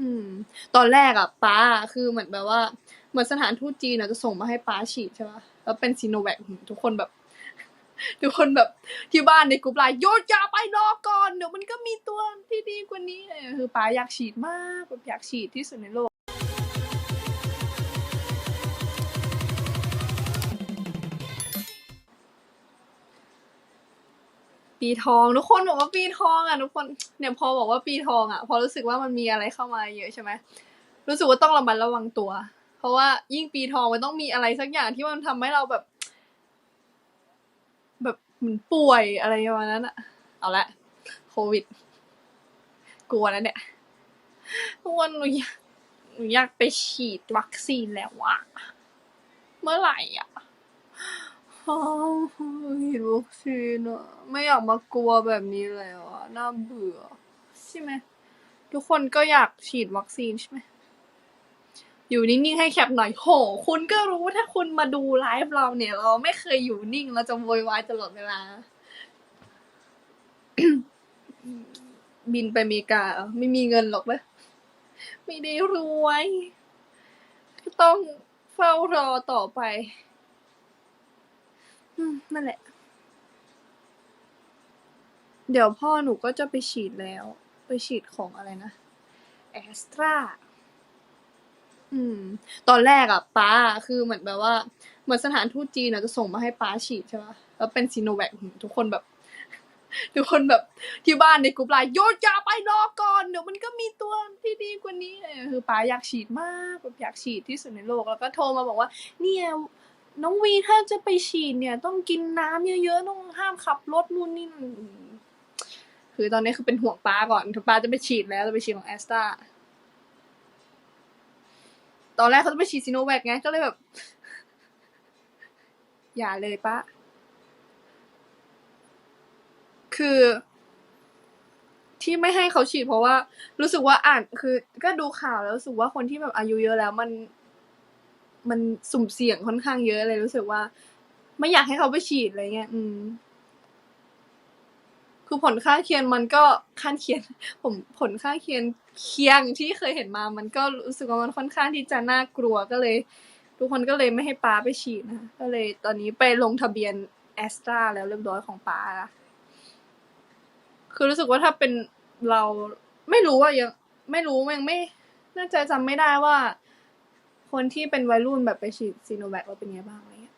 อืม ตอนแรกอะป้าคือเหมือนแบบว่า เหมือนสถานทูตจีนอะจะส่งมาให้ป้าฉีดใช่ปะแล้วเป็นซีโนแวคทุกคนแบบ ทุกคนแบบที่บ้านในกลุ่มไลน์โยนยาไปรอก่อน เดี๋ยวมันก็มีตัวที่ดีกว่านี้เลยคือป้าอยากฉีดมากแบบอยากฉีดที่สุดในโลก ปีทอง ทุกคนบอกว่าปีทองอะทุกคนเนี่ยพอบอกว่าปีทองอะ พอรู้สึกว่ามันมีอะไรเข้ามาเยอะใช่ไหมรู้สึกว่าต้องระมัดระวังตัว เพราะว่ายิ่งปีทองมันต้องมีอะไรสักอย่างที่มันทำให้เราแบบ แบบเหมือนป่วยอะไรประมาณนั้นอะ เอาละโควิด กลัวแล้วเนี่ยทุกคนหนูอยากหนูอยากไปฉีดวัคซีนแล้วอะเมื่อไหร่อะ อ้าวฉีดวัคซีนอะไม่อยากมากลัวแบบนี้แล้วอะน่าเบื่อ ใช่ไหม ทุกคนก็อยากฉีดวัคซีนใช่ไหม อยู่นิ่งๆให้แคปหน่อยโห คุณก็รู้ถ้าคุณมาดูไลฟ์เราเนี่ย เราไม่เคยอยู่นิ่งเราจะโวยวายตลอดเวลา บินไปอเมริกาไม่มีเงินหรอกนะไม่ได้รวย ก็ต้องเฝ้ารอต่อไป นั่นแหละ เดี๋ยวพ่อหนูก็จะไปฉีดแล้ว ไปฉีดของอะไรนะแอสตราอืม ตอนแรกอะป้าคือเหมือนแบบว่า เหมือนสถานทูตจีนอะจะส่งมาให้ป้าฉีดใช่ปะแล้วเป็นซีโนแวคทุกคนแบบ ทุกคนแบบที่บ้านในกลุ่มไลน์โยนยาไปรอก่อน เดี๋ยวมันก็มีตัวที่ดีกว่านี้คือป้าอยากฉีดมากแบบอยากฉีดที่สุดในโลกแล้วก็โทรมาบอกว่า เนี่ย น้องวีถ้าจะไปฉีดเนี่ยต้องกินน้ำเยอะๆต้องห้ามขับรถนู่นนี่คือตอนนี้คือเป็นห่วงป้าก่อนป้าจะไปฉีดแล้วจะไปฉีดของแอสตราตอนแรกเขาจะไปฉีดซีโนแวคไงก็เลยแบบ อย่าเลยป้าคือที่ไม่ให้เขาฉีดเพราะว่า รู้สึกว่าอ่านคือ ก็ดูข่าวแล้วรู้สึกว่าคนที่แบบอายุเยอะแล้วมัน มันสุ่มเสี่ยงค่อนข้างเยอะเลยรู้สึกว่า ไม่อยากให้เขาไปฉีดอะไรเงี้ย อืม คือผลข้างเคียงมันก็ข้างเคียงผมผลข้างเคียงเคียงที่เคยเห็นมา มันก็รู้สึกว่ามันค่อนข้างที่จะน่ากลัวก็เลย ทุกคนก็เลยไม่ให้ป้าไปฉีดนะคะก็เลยตอนนี้ไปลงทะเบียนแอสตราแล้วเรียบร้อยของป้าละคือรู้สึกว่าถ้าเป็นเราไม่รู้ว่ายังไม่รู้ยังไม่น่าจะจำไม่ได้ว่า คนที่เป็นวัยรุ่นแบบไปฉีดซีโนแวคเราเป็นไงบ้างอะไรเงี้ย